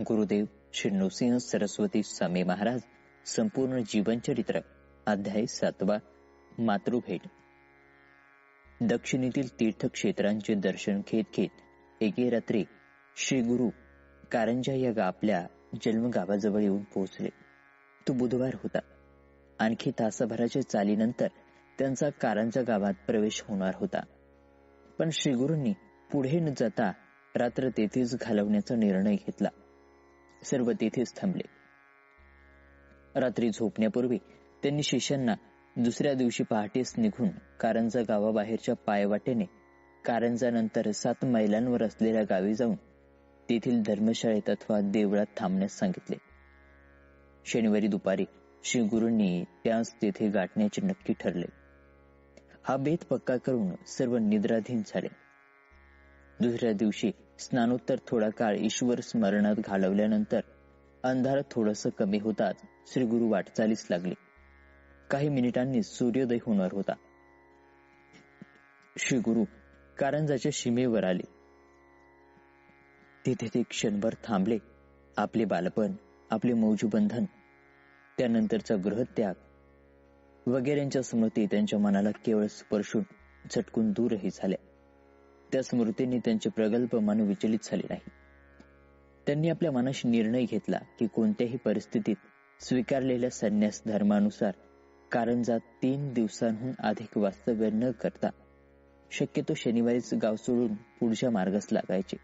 गुरुदेव श्री नृसिंह सरस्वती स्वामी महाराज संपूर्ण जीवनचरित्र अध्याय सातवा मातृभेट. दक्षिणेतील तीर्थक्षेत्रांचे दर्शन घेत घेत एके रात्री श्री गुरु कारंजा या आपल्या जन्मगावाजवळ येऊन पोहोचले. तो बुधवार होता. आणखी तासाभराच्या चालीनंतर त्यांचा कारंजा गावात प्रवेश होणार होता. पण श्रीगुरूंनी पुढे न जाता रात्र तेथेच घालवण्याचा निर्णय घेतला. सर्व तेथेच थांबले. रात्री झोपण्यापूर्वी त्यांनी शिष्यांना दुसऱ्या दिवशी पहाटेच निघून कारंजा गावाबाहेरच्या पायवाटेने कारंजानंतर सात मैलांवर असलेल्या गावी जाऊन तेथील धर्मशाळेत अथवा देवळात थांबण्यास सांगितले. शनिवारी दुपारी श्री गुरूंनी त्यास तेथे गाठण्याचे नक्की ठरले. हा बेत पक्का करून सर्व निद्राधीन झाले. दुसऱ्या दिवशी स्नानोत्तर थोडा काळ ईश्वर स्मरणात घालवल्यानंतर अंधार थोडस कमी होताच श्री गुरु वाटचालीस लागले. काही मिनिटांनी सूर्योदय होणार होता. श्री गुरु कारंजाच्या सीमेवर आले. तिथे ते क्षणभर थांबले. आपले बालपण आपले मौजूबंधन त्यानंतरचा गृहत्याग वगैरेंच्या स्मृती त्यांच्या मनाला केवळ स्पर्शून झटकून दूरही झाल्या. त्या स्मृतीने त्यांचे प्रगल्भ मन विचलित झाले नाही. त्यांनी आपल्या मनाशी निर्णय घेतला की कोणत्याही परिस्थितीत स्वीकारलेल्या संन्यास धर्मानुसार कारंजात तीन दिवसांहून अधिक वास्तव्य न करता शक्यतो शनिवारीच गाव सोडून पुढच्या मार्गास लागायचे.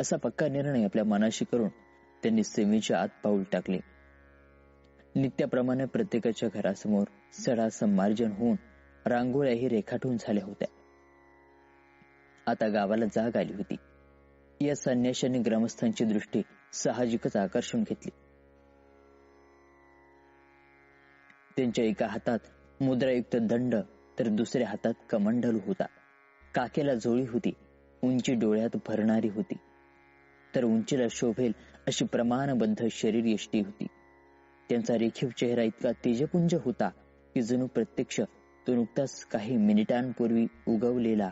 असा पक्का निर्णय आपल्या मनाशी करून त्यांनी सेवेच्या आत पाऊल टाकले. नित्याप्रमाणे प्रत्येकाच्या घरासमोर सडा संमार्जन होऊन रांगोळ्याही रेखाटून झाल्या होत्या. आता गावाला जाग आली होती. या संन्याशाने ग्रामस्थांची दृष्टी साहजिकच आकर्षून घेतली. त्यांच्या एका हातात मुद्रायुक्त दंड तर दुसऱ्या हातात कमंडल होता. काकेला झोळी होती उंची डोळ्यात भरणारी होती. तर उंचीला शोभेल अशी प्रमाणबद्ध शरीर यष्टी होती. त्यांचा रेखीव चेहरा इतका तेजपुंज होता की जणू प्रत्यक्ष तो नुकताच काही मिनिटांपूर्वी उगवलेला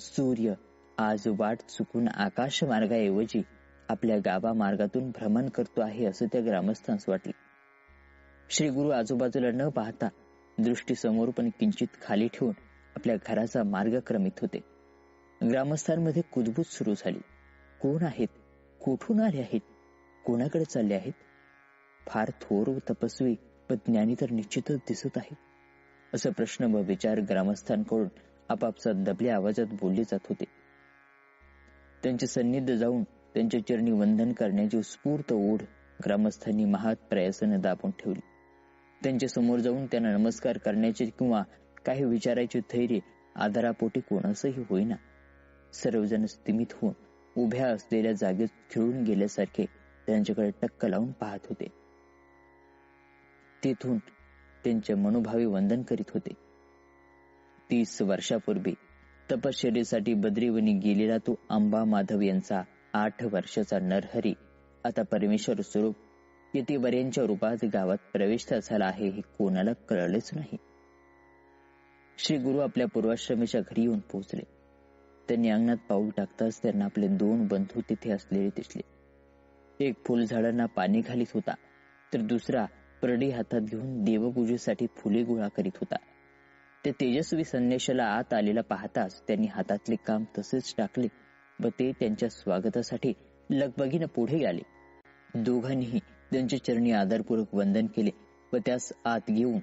सूर्य आज वाट चुकून आकाश मार्गाऐवजी आपल्या गावा मार्गातून भ्रमण करतो आहे असं त्या ग्रामस्थांस वाटले. श्री गुरु आजूबाजूला न पाहता दृष्टी समोर पण किंचित खाली ठेवून आपल्या घराचा मार्ग क्रमित होते. ग्रामस्थांमध्ये कुदबूत सुरू झाली. कोण आहेत? कुठून आले आहेत? कोणाकडे चालले आहेत? फार थोर तपस्वी व ज्ञानी तर निश्चितच दिसत आहे असा प्रश्न व विचार ग्रामस्थांकडून आपापसात दबल्या आवाजात बोलले जात होते. त्यांचे सन्निध जाऊन त्यांच्या चरणी वंदन करण्याची उत्स्फूर्त ओढ ग्रामस्थांनी महात प्रयासाने दाबून ठेवली. त्यांच्यासमोर जाऊन त्यांना नमस्कार करण्याचे किंवा काही विचारायचे धैर्य आधारापोटी कोणासही होईना. सर्वजण स्थिमित होऊन उभ्या असलेल्या जागेत खिळून गेल्यासारखे त्यांच्याकडे टक्क लावून पाहत होते. तेथून त्यांचे मनोभावी वंदन करीत होते. तीस वर्षापूर्वी. तपश्चर्येसाठी बद्रीवनी गेलेला तो अंबा माधव यांचा आठ वर्षाचा नरहरी. आता परमेश्वर स्वरूप यतीवर्यांच्या रूपात गावात प्रवेश झाला आहे हे कोणाला कळलेच नाही. श्री गुरु आपल्या पूर्वाश्रमीच्या घरी येऊन पोहोचले. त्यांनी अंगणात पाऊल टाकताच त्यांना आपले दोन बंधू तिथे असलेले दिसले. एक फुल झाडांना पाणी घालीत होता तर दुसरा परडी हातात घेऊन देवपूजेसाठी फुले गोळा करीत होता. ते तेजस्वी संन्याशाला आत आलेला पाहताच त्यांनी हातातले काम तसेच टाकले व ते त्यांच्या स्वागतासाठी लगबगीनं पुढे आले. दोघांनीही त्यांच्या चरणी आदरपूर्वक वंदन केले व त्यास आत घेऊन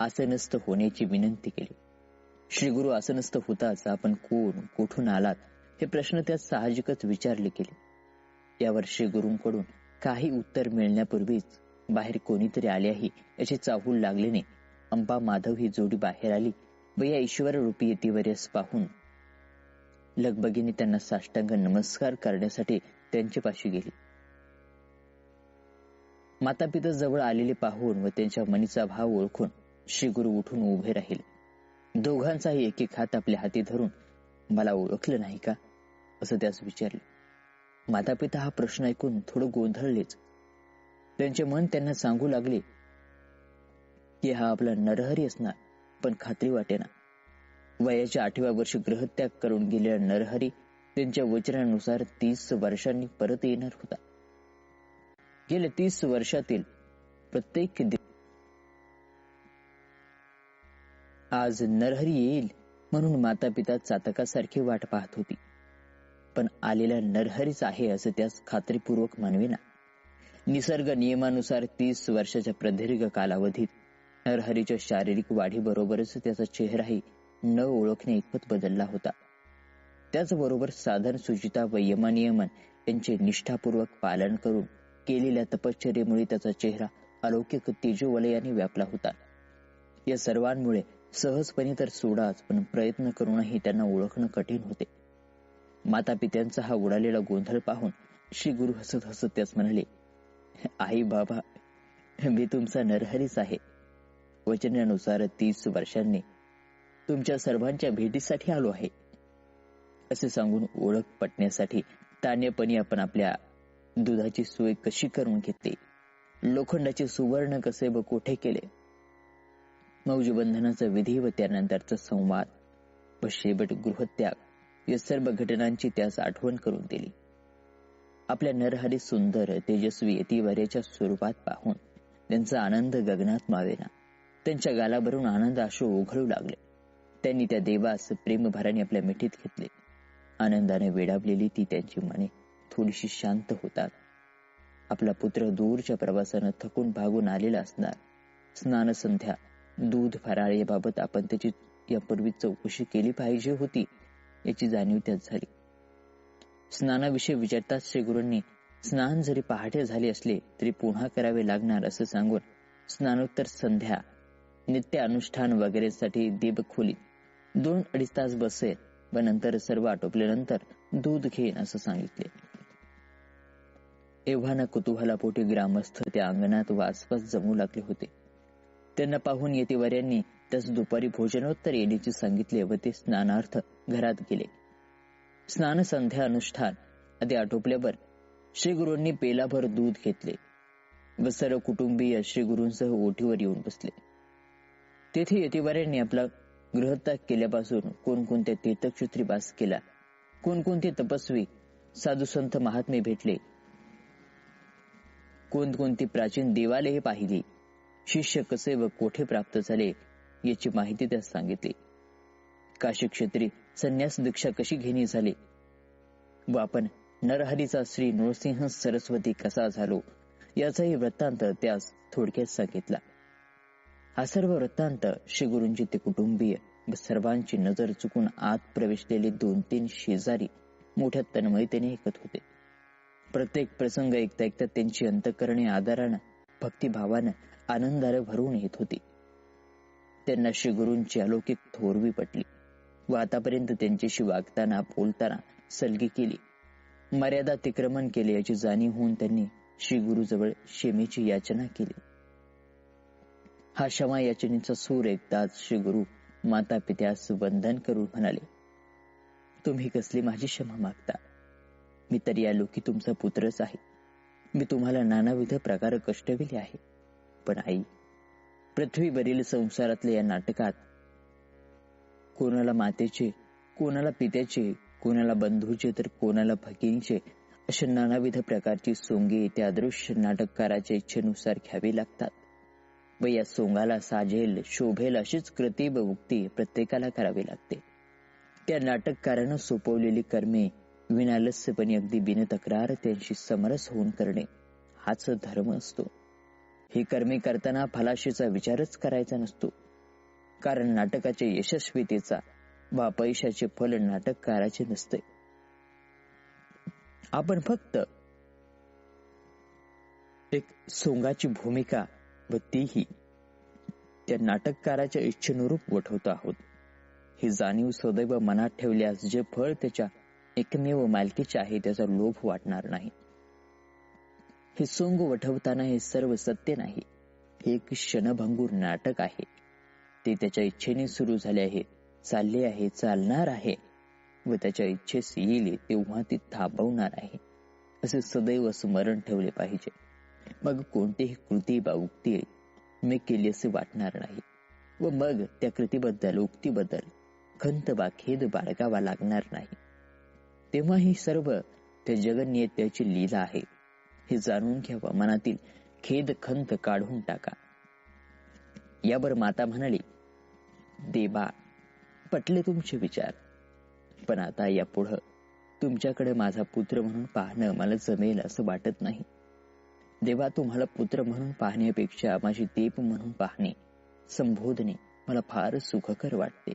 आसनस्थ होण्याची विनंती केली. श्री गुरु आसनस्थ होताच आपण कोण कुठून आलात हे प्रश्न त्यात साहजिकच विचारले गेले. यावर श्री गुरूंकडून काही उत्तर मिळण्यापूर्वीच बाहेर कोणीतरी आले आहे याची चाहूल लागल्याने अंबा माधव ही जोडी बाहेर आली व या ईश्वर रूपी येतीवर्यास पाहून लगबगीने त्यांना साष्टांग नमस्कार करण्यासाठी त्यांच्यापाशी गेली. माता पिता जवळ आलेले पाहून व त्यांच्या मनीचा भाव ओळखून श्री गुरु उठून उभे राहिले. दोघांचाही एक एक हात आपल्या हाती धरून मला ओळखलं नाही का? असं त्यास विचारले. माता पिता हा प्रश्न ऐकून थोडं गोंधळलेच. त्यांचे मन त्यांना सांगू लागले की हा आपला नरहरी असणार पण खात्री वाटेना वयाच्या आठव्या वर्षी ग्रहत्याग करून गेलेला नरहरी त्यांच्या वचनानुसार तीस वर्षांनी परत येणार होता. गेल्या तीस वर्षातील प्रत्येक आज नरहरी येईल म्हणून माता पिता चातकासारखी वाट पाहत होती. पण आलेला नरहरीच आहे असं त्यास खात्रीपूर्वक मानविना निसर्ग नियमानुसार तीस वर्षाच्या प्रदीर्घ कालावधीत नरहरीच्या शारीरिक वाढीबरोबरच त्याचा चेहराही न ओळखणे इतपत बदलला होता. त्याचबरोबर साधन सुचिता व यमनियमन यांचे निष्ठापूर्वक पालन करून केलेल्या तपश्चर्येमुळे त्याचा चेहरा अलौकिक तेजोवलयाने व्यापला होता. या सर्वांमुळे सहजपणे तर सोडाच पण प्रयत्न करूनही त्यांना ओळखणं कठीण होते. माता पित्यांचा हा उडालेला गोंधळ पाहून श्री गुरु हसत हसत त्यास म्हणाले आई बाबा मी तुमचा नरहरीच आहे. वचनानुसार तीस वर्षांनी तुमच्या सर्वांच्या भेटीसाठी आलो आहे. असे सांगून ओळख पटण्यासाठी तान्यपणी आपण आपल्या दुधाची सोय कशी करून घेतली? लोखंडाचे सुवर्ण कसे व कोठे केले? मौजबंधनाचा विधी व त्यानंतरचा संवाद व शेवट गृहत्याग या सर्व घटनांची त्यास आठवण करून दिली. आपल्या नरहरी सुंदर तेजस्वी यतिवर्याच्या स्वरूपात पाहून त्यांचा आनंद गगनात मावेना. त्यांच्या गालाभरून आनंद आशू ओघळू लागले. त्यांनी त्या देवास प्रेमभाराने आपल्या मिठीत घेतले. आनंदाने वेडावलेली ती त्यांची मने थोडीशी शांत होतात. आपला पुत्र दूरच्या प्रवासानं थकून भागून आलेला असणार. स्नान संध्या दूध फराळीबाबत आपण त्याची यापूर्वी चौकशी केली पाहिजे होती याची जाणीव त्यात झाली. स्नानाविषयी विचारताच श्री गुरूंनी स्नान जरी पहाटे झाले असले तरी पुन्हा करावे लागणार असं सांगून स्नानोत्तर संध्या नित्य अनुष्ठान वगैरेसाठी दीप खोली दोन अडीच तास बसेल व नंतर सर्व आटोपल्यानंतर दूध घेईन असं सांगितले. एव्हाना कुतुहलापोटी ग्रामस्थ त्या अंगणात व आसपास जमू लागले होते. त्यांना पाहून येतेवर्यांनी त्यास दुपारी भोजनोत्तर येण्याचे सांगितले व ते स्नानार्थ घरात गेले. स्नान संध्या अनुष्ठान आधी आटोपल्यावर श्री गुरूंनी पेलाभर दूध घेतले व सर्व कुटुंबीय श्री गुरूंसह ओठीवर येऊन बसले. तेथे यतिवाऱ्यांनी आपला गृहत्याग केल्यापासून कोणकोणत्या तीर्थक्षेत्री वास केला कोणकोणते तपस्वी साधू संत महात्मे भेटले कोणकोणती प्राचीन देवालये पाहिली शिष्य कसे व कोठे प्राप्त झाले याची माहिती त्यास सांगितली. काशी क्षेत्री संन्यास दीक्षा कशी घेणी झाली? व आपण नरहरीचा श्री नृसिंह सरस्वती कसा झालो याचाही वृत्तांत त्यास थोडक्यात सांगितला. हा सर्व वृत्तांत श्री गुरुंची ते कुटुंबीय व सर्वांची नजर चुकून आत प्रवेशलेले दोन तीन शेजारी मोठ्या तन्मयतेने ऐकत होते. प्रत्येक प्रसंग ऐकता ऐकता त्यांची अंतकरणे आदरानं भक्तिभावानं आनंदाने भरून येत होती. त्यांना श्री गुरूंची अलौकिक थोरवी पटली व आतापर्यंत त्यांच्याशी वागताना बोलताना सलगी केली. मर्यादा अतिक्रमण केले याची जाणीव होऊन त्यांनी श्री गुरुजवळ क्षेमेची याचना केली. हा क्षमा याचनेचा सूर ऐकताच श्री गुरु माता पित्यास वंदन करून म्हणाले तुम्ही कसली माझी क्षमा मागता? मी तर या लोकी तुमचा पुत्रच आहे. मी तुम्हाला नानाविध प्रकार कष्टविले आहे. पण आई पृथ्वीवरील संसारातल्या या नाटकात कोणाला मातेचे कोणाला पित्याचे कोणाला बंधूचे तर कोणाला भगिनीचे अशा नानाविध प्रकारची सोंगे त्या अदृश्य नाटककाराच्या इच्छेनुसार घ्यावी लागतात. व या सोंगाला साजेल शोभेल अशीच कृती व उक्ती प्रत्येकाला करावी लागते. त्या नाटककारानं सोपवलेली कर्मे विनालस्यपणे अगदी बिनतक्रार त्यांशी समरस होऊन करणे हाच धर्म असतो. ही कर्मे करताना फलाशीचा विचारच करायचा नसतो. कारण नाटकाच्या यशस्वीतेचा व पैशाचे फल नाटककाराचे नसते. आपण फक्त एक सोंगाची भूमिका व तेही त्या नाटककाराच्या इच्छेनुरूप वठवत आहोत. ही जाणीव सदैव मनात ठेवल्यास जे फळ त्याच्या एकमेव मालकीचे आहे त्याचा लोभ वाटणार नाही. हे सोंग वठवताना हे सर्व सत्य नाही. हे एक क्षणभंगूर नाटक आहे. ते त्याच्या इच्छेने सुरू झाले आहे चालले आहे चालणार आहे. व त्याच्या इच्छेस येईल तेव्हा ती थांबवणार आहे. असे सदैव स्मरण ठेवले पाहिजे. मग कोणतीही कृती बा उक्ती मी केली असे वाटणार नाही. व मग त्या कृतीबद्दल उक्तीबद्दल खंत वा खेद बाळगावा लागणार नाही. तेव्हा ही सर्व त्या जगन्यतेची लीला आहे. हे जाणून घ्यावा मनातील खेद खंत काढून टाका. यावर माता म्हणाली देवा पटले तुमचे विचार. पण आता यापुढं तुमच्याकडे माझा पुत्र म्हणून पाहणं मला जमेल असं वाटत नाही. देवा तुम्हाला पुत्र म्हणून पाहण्यापेक्षा माझी देव म्हणून पाहणे संबोधणे मला फार सुखकर वाटते.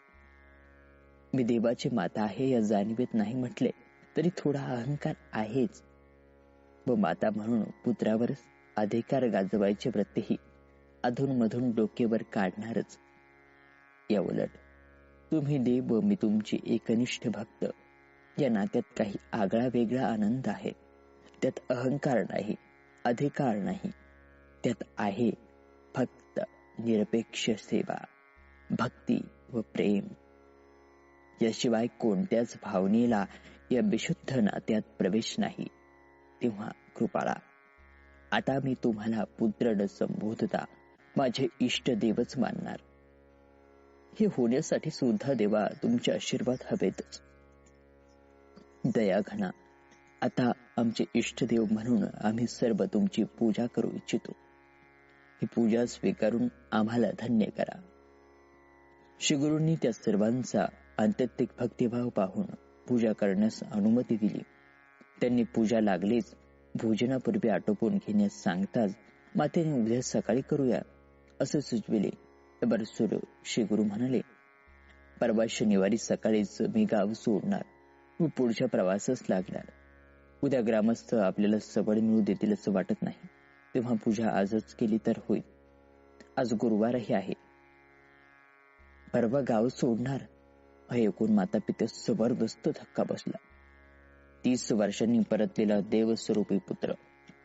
मी देवाची माता आहे या जाणीवेत नाही म्हटले तरी थोडा अहंकार आहेच. व माता म्हणून पुत्रावर अधिकार गाजवायचे व्रतही अधूनमधून डोकेवर काढणारच. या उलट तुम्ही देव व मी तुमची एकनिष्ठ भक्त. या नात्यात काही आगळा वेगळा आनंद आहे. त्यात अहंकार नाही. अधिकार नाही. त्यात आहे फक्त निरपेक्ष सेवा भक्ती व प्रेम. याशिवाय कोणत्याच भावनेला या विशुद्ध नात्यात प्रवेश नाही. तेव्हा कृपाळा आता मी तुम्हाला पुत्र संबोधता माझे इष्ट देवच मानणार. हे होण्यासाठी सुद्धा देवा तुमचे आशीर्वाद हवेतच. दयाघना आता आमचे इष्टदेव म्हणून आम्ही सर्व तुमची पूजा करू इच्छितो. ही पूजा स्वीकारून आम्हाला धन्य करा. श्रीगुरूंनी त्या सर्वांचा आंतरिक भक्तिभाव पाहून पूजा करण्यास अनुमती दिली. त्यांनी पूजा लागलीच भोजनापूर्वी आटोपून घेण्यास सांगताच मातेने उद्या सकाळी करूया असे सुचविले. बरसुर श्री गुरु म्हणाले परवा शनिवारी सकाळीच मी गाव सोडणार. व पुढच्या प्रवासच लागणार. उद्या ग्रामस्थ आपल्याला सबळ मिळू देतील असं वाटत नाही. तेव्हा पूजा आजच केली तर होईल. आज गुरुवारही आहे. परवा गाव सोडणार. हे ऐकून माता पित्या जबरदस्त धक्का बसला. तीस वर्षांनी परतलेला देवस्वरूपी पुत्र.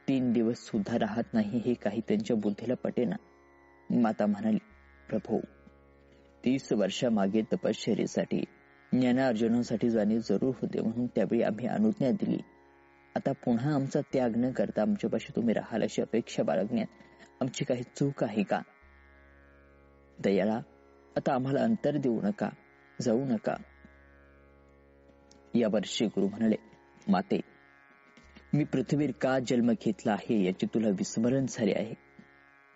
तीन दिवस सुद्धा राहत नाही हे काही त्यांच्या बुद्धीला पटेना. माता म्हणाली प्रभू तीस वर्षामागे तपश्चर्येसाठी ज्ञानार्जनासाठी जाणे जरूर होते म्हणून त्यावेळी आम्ही अनुज्ञा दिली. आता पुन्हा आमचा त्याग न करता आमच्यापाशी तुम्ही राहाल अशी अपेक्षा बाळगण्यात आमची काही चूक आहे का? दयाळा आता आम्हाला अंतर देऊ नका जाऊ नका. या वर्षी गुरु म्हणाले माते मी पृथ्वीवर का जन्म घेतला आहे याचे तुला विस्मरण झाले आहे?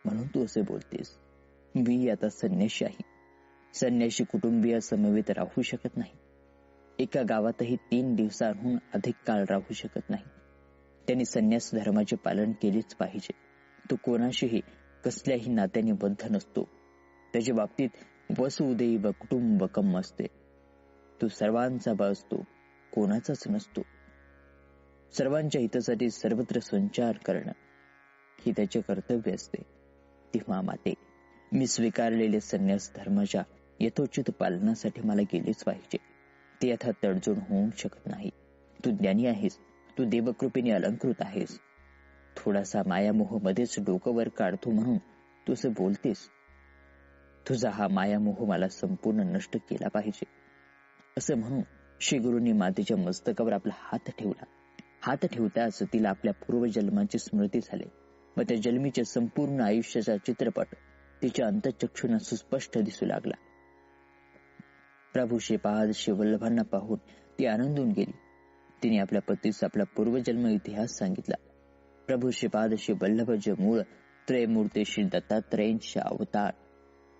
म्हणून तू असे बोलतेस. मी आता संन्याशी आहे. संन्याशी कुटुंबीय समवेत राहू शकत नाही. एका गावातही तीन दिवसांहून अधिक काळ राहू शकत नाही. त्यांनी संन्यास धर्माचे पालन केलेच पाहिजे. तो कोणाशीही कसल्याही नात्याने बद्ध नसतो. त्याच्या बाबतीत वसुदेव व कुटुंबकम असते. तो सर्वांचा असतो कोणाचाच नसतो. सर्वांच्या हितासाठी सर्वत्र संचार करणं ही त्याचे कर्तव्य असते. तेव्हा माते मी स्वीकारलेले संन्यास धर्माच्या यथोचित पालनासाठी मला गेलेच पाहिजे. ते आता तडजोड होऊ शकत नाही. तू ज्ञानी आहेस. तू देवकृपेने अलंकृत आहेस. थोडासा मायामोह मध्येच डोकं वर काढतो म्हणून तू असं बोलतेस. तुझा हा मायामोह मला संपूर्ण नष्ट केला पाहिजे. असं म्हणून श्री गुरुंनी मातेच्या मस्तकावर आपला हात ठेवला. हात ठेवताच तिला आपल्या पूर्वजन्माची स्मृती झाली. व त्या जन्मीच्या संपूर्ण आयुष्याचा चित्रपट तिच्या अंतचक्षुना सुस्पष्ट दिसू लागला. प्रभू पाद शिवल्लभांना पाहून ती आनंदून गेली. तिने आपल्या पतीस आपला पूर्वजन्म इतिहास सांगितला. प्रभू श्रीपाद शिवल्लभ जे मूळ त्रयमूर्ती श्री दत्तात्रयांचे अवतार.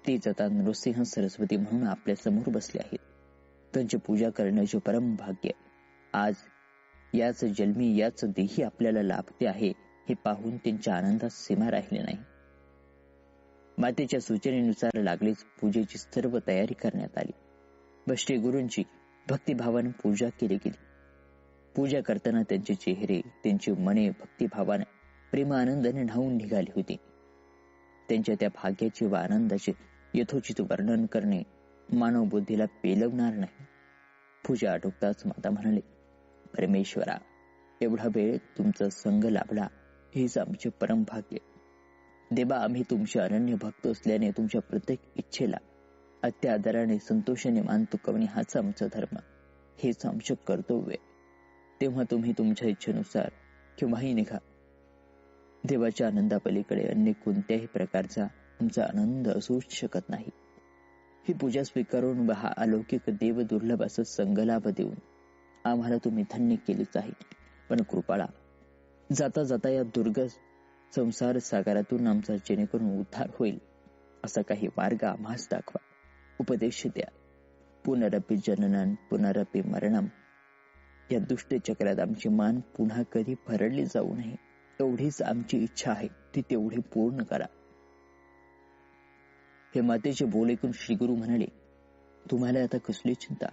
ती आता नृसिंह सरस्वती म्हणून आपल्यासमोर बसले आहेत त्यांची पूजा करण्याचे परम भाग्य आज याच जन्मी याच देही आपल्याला लाभते आहे हे पाहून त्यांच्या आनंदात सीमा राहिले नाही. मातेच्या सूचनेनुसार लागलीच पूजेची सर्व तयारी करण्यात आली. व श्री गुरूंची भक्तिभावाने पूजा केली गेली. पूजा करताना त्यांचे चेहरे त्यांची मने भक्तिभावाने प्रेमानंदाने न्हावून निघाली होती. त्यांच्या त्या भाग्याचे व आनंदाचे यथोचित वर्णन करणे मानव बुद्धीला पेलवणार नाही. पूजा आटोपताच माता म्हणाले परमेश्वरा एवढा वेळ तुमचा संघ लाभला हेच आमचे परमभाग्य देवा आम्ही तुमचे अनन्य भक्त असल्याने तुमच्या प्रत्येक इच्छेला अत्यादराने संतोषाने मान तुकवणे हाच आमचा धर्म. हेच आमचे कर्तव्य. तेव्हा तुम्ही तुमच्या इच्छेनुसार केव्हाही निघा. देवाच्या आनंदापलीकडे अन्य कोणत्याही प्रकारचा तुमचा आनंद असूच शकत नाही. ही पूजा स्वीकारून हा अलौकिक देव दुर्लभ असं संगलाभ देऊन आम्हाला तुम्ही धन्य केलेच आहे. पण कृपाळा जाता जाता या दुर्ग संसार सागरातून आमचा जेणेकरून उद्धार होईल असा काही मार्ग आम्हास दाखवा. उपदेश द्या पुनरपी जननन पुनरपी मरणम या दुष्ट चक्रात आमची मान पुन्हा कधी फरडली जाऊ नये. एवढीच आमची इच्छा आहे. ती तेवढी पूर्ण करा. हे मातेचे बोल ऐकून श्रीगुरु म्हणाले तुम्हाला आता कसली चिंता?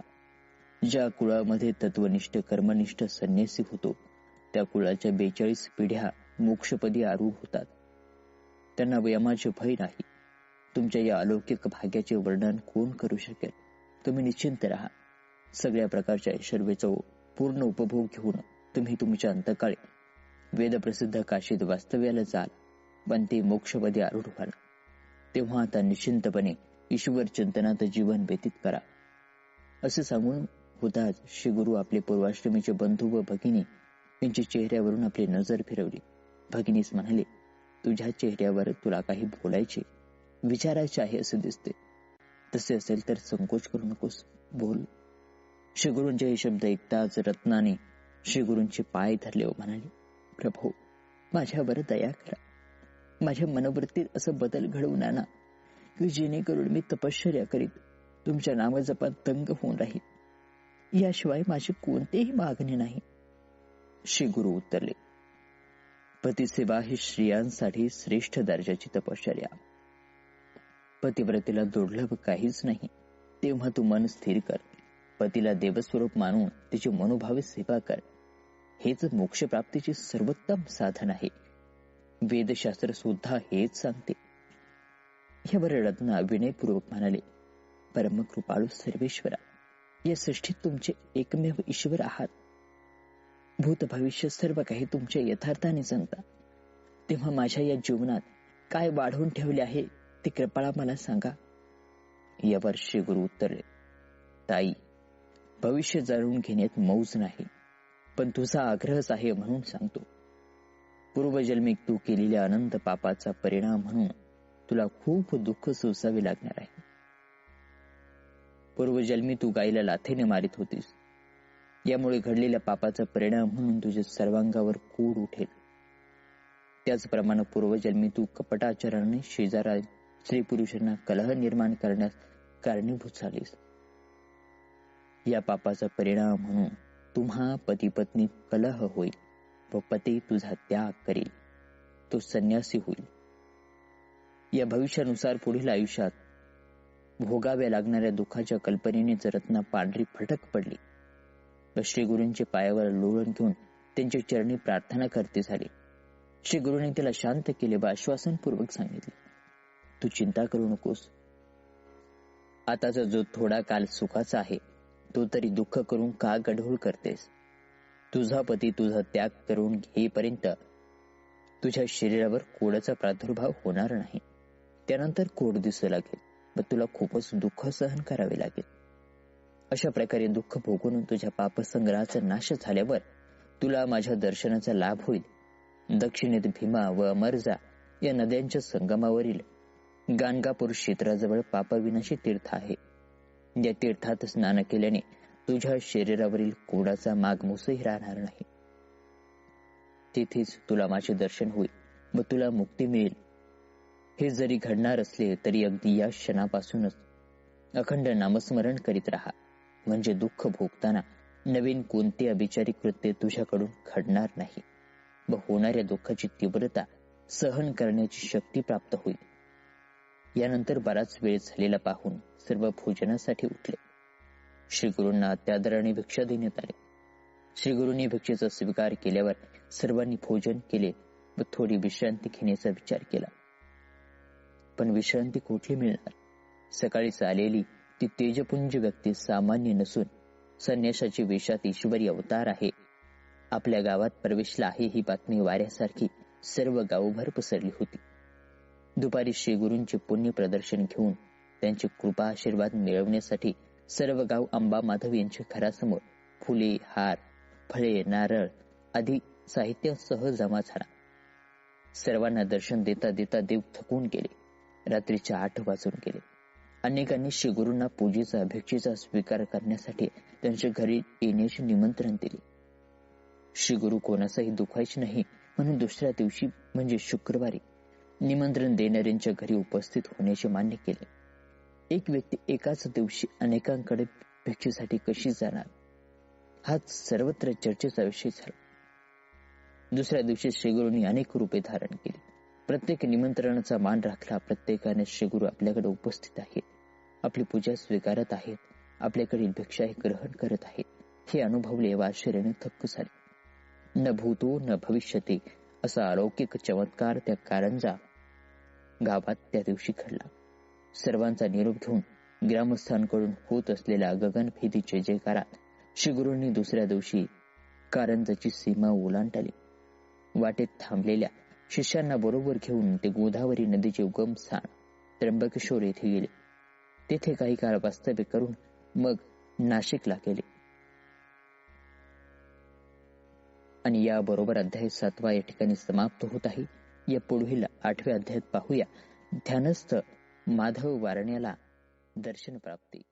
ज्या कुळामध्ये तत्वनिष्ठ कर्मनिष्ठ संन्यासी होतो त्या कुळाच्या बेचाळीस पिढ्या मोक्षपदी आरूढ होतात. त्यांना व्यमाचे भय नाही. तुमच्या या अलौकिक भाग्याचे वर्णन कोण करू शकेल? तुम्ही निश्चिंत राहा. सगळ्या प्रकारच्या ऐश्वर्याचा पूर्ण उपभोग घेऊन तुम्ही तुमच्या अंतकाळी वेदप्रसिद्ध काशीत वास्तव्याला जाल. पण ते मोक्षपदी आरूढ व्हाल. तेव्हा आता निश्चिंतपणे ईश्वर चिंतनात जीवन व्यतीत करा. असे सांगून होताच श्री गुरु आपले पूर्वाश्रमीचे बंधू व भगिनी यांच्या चेहऱ्यावरून आपली नजर फिरवली. भगिनीस म्हणाले तुझ्या चेहऱ्यावर तुला काही बोलायचे विचारायचे आहे असे दिसते. तसे असेल तर संकोच करू नकोस बोल. श्रीगुरूंचे हे शब्द ऐकताच रत्नाने श्रीगुरूंचे पाय धरले व म्हणाले प्रभू माझ्यावर दया करा. माझ्या मनोवृत्तीत असं बदल घडवून आणा की जेणेकरून मी तपश्चर्या करीत तुमच्या नामजपात दंग होऊन राहील याशिवाय माझी कोणतेही मागणी नाही. श्री गुरु उत्तरले पतिसेवा ही स्त्रियांसाठी श्रेष्ठ दर्जाची तपश्चर्या. पतिव्रतेला दुर्लभ काहीच नाही. तेव्हा तू मन स्थिर कर. पतीला देवस्वरूप मानून तिची मनोभावे सेवा कर. हेच मोक्षप्राप्तीचे सर्वोत्तम साधन आहे. वेदशास्त्र सुद्धा हेच सांगते. यावर रत्ना विनयपूर्वक म्हणाले परम कृपाळू सर्वेश्वरा या सृष्टीत तुमचे एकमेव ईश्वर आहात. भूत भविष्य सर्व काही तुमच्या यथार्थाने सांगता तेव्हा माझ्या या जीवनात काय वाढवून ठेवले आहे ती कृपाळा मला सांगा. यावर्षी गुरु उत्तरले ताई भविष्य जाणून घेण्यात मौज नाही पण तुझा आग्रहच आहे म्हणून सांगतो. पूर्वजन्मिक तू केलेल्या अनंत पापाचा परिणाम म्हणून तुला खूप दुःख सोसावे लागणार आहे. पूर्वजन्मी तू गायीला लाथेने मारित होतीस. यामुळे घडलेल्या पापाचा परिणाम म्हणून तुझ्या सर्वांगावर कूड उठेल. त्याचप्रमाणे पूर्वजन्मी तू कपटाचरणाने शेजारा स्त्री पुरुषांना कलह निर्माण करण्यास कारणीभूत झालीस. या पापाचा परिणाम म्हणून तुम्हा पती पत्नी कलह होईल व पती तुझा त्याग करेल. तो संन्यासी होईल. या भविष्यानुसार पुढील आयुष्यात भोगाव्या लागणाऱ्या दुःखाच्या कल्पनेने रत्ना पांढरी फटक पडली व श्री गुरूंचे पायावर लोळण घेऊन त्यांच्या चरणी प्रार्थना करते झाली. श्री गुरुने त्याला शांत केले व आश्वासनपूर्वक सांगितले. तू चिंता करू नकोस. आताचा जो थोडा काल सुखाचा आहे तो तरी दुःख करून का गढूळ करतेस? तुझा पती तुझा त्याग करून घेईपर्यंत तुझ्या शरीरावर कोडाचा प्रादुर्भाव होणार नाही. त्यानंतर कोड दिसू लागेल व तुला खूपच दुःख सहन करावे लागेल. अशा प्रकारे दुःख भोगून तुझ्या पापसंग्रहाचा नाश झाल्यावर तुला माझ्या दर्शनाचा लाभ होईल. दक्षिणेत भीमा व अमरजा या नद्यांच्या संगमावरील गाणगापूर क्षेत्राजवळ पापविनाशी तीर्थ आहे. या तीर्थात स्नान केल्याने तुझ्या शरीरावरील कोडाचा मागमूसही राहणार नाही. तिथेच तुला माझे दर्शन होईल व तुला मुक्ती मिळेल. हे जरी घडणार असले तरी अगदी या क्षणापासूनच अखंड नामस्मरण करीत राहा. म्हणजे दुःख भोगताना नवीन कोणते अभिचारी कृत्य तुझ्याकडून घडणार नाही व होणाऱ्या दुःखाची तीव्रता सहन करण्याची शक्ती प्राप्त होईल. यानंतर बराच वेळ झालेला पाहून सर्व भोजनासाठी उठले. श्रीगुरूंना अत्यादराने भिक्षा देण्यात आले. श्रीगुरूंनी भिक्षेचा स्वीकार केल्यावर सर्वांनी भोजन केले व थोडी विश्रांती घेण्याचा विचार केला. पण विश्रांती कुठली मिळणार? सकाळीच आलेली ती तेजपुंज व्यक्ती सामान्य नसून संन्यासाची वेशात ईश्वरी अवतार आहे. आपल्या गावात प्रवेशला आहे ही बातमी वाऱ्यासारखी सर्व गावभर पसरली होती. दुपारी श्रीगुरूंचे पुण्य प्रदर्शन घेऊन त्यांचे कृपा आशीर्वाद मिळवण्यासाठी सर्व गाव अंबा माधव यांच्या घरासमोर फुले हार फळे नारळ आदी साहित्यासह जमा झाला. सर्वांना दर्शन देता देता देव थकून गेले. रात्रीच्या आठ वाजून गेले. अनेकांनी श्रीगुरूंना पूजेचा भिक्षेचा स्वीकार करण्यासाठी त्यांच्या घरी येण्याचे निमंत्रण दिले. श्रीगुरु कोणाचाही दुखायचे नाही म्हणून दुसऱ्या दिवशी म्हणजे शुक्रवारी निमंत्रण देणाऱ्यांच्या घरी उपस्थित होण्याचे मान्य केले. एक व्यक्ती एकाच दिवशी अनेकांकडे भिक्षेसाठी कशी जाणार? हा सर्वत्र चर्चेचा विषय झाला. दुसऱ्या दिवशी श्रीगुरूंनी अनेक रूपे धारण केली. प्रत्येक निमंत्रणाचा मान राखला. प्रत्येकाने श्रीगुरु आपल्याकडे उपस्थित आहेत. आपली पूजा स्वीकारत आहेत. आपल्याकडील भिक्षा हे ग्रहण करत आहेत. हे अनुभवले व आश्चर्याने थक्क झाले. न भूतो न भविष्यते. असा अलौकिक चमत्कार त्या कारंजा गावात त्या दिवशी घडला. सर्वांचा निरोप घेऊन ग्रामस्थांकडून होत असलेल्या गगनभेदीचे जयकारात शिगुरूंनी दुसऱ्या दिवशी कारंजाची सीमा ओलांडली. वाटेत थांबलेल्या शिष्यांना बरोबर घेऊन ते गोदावरी नदीचे उगम स्थान त्र्यंबकेश्वर येथे गेले. तेथे काही काळ वास्तव्य करून मग नाशिकला गेले. आणि याबरोबर अध्याय सातवा या ठिकाणी समाप्त होत आहे. या पुढील आठव्या अध्यायात पाहूया. ध्यानस्थ माधव वारण्याला दर्शन प्राप्ती.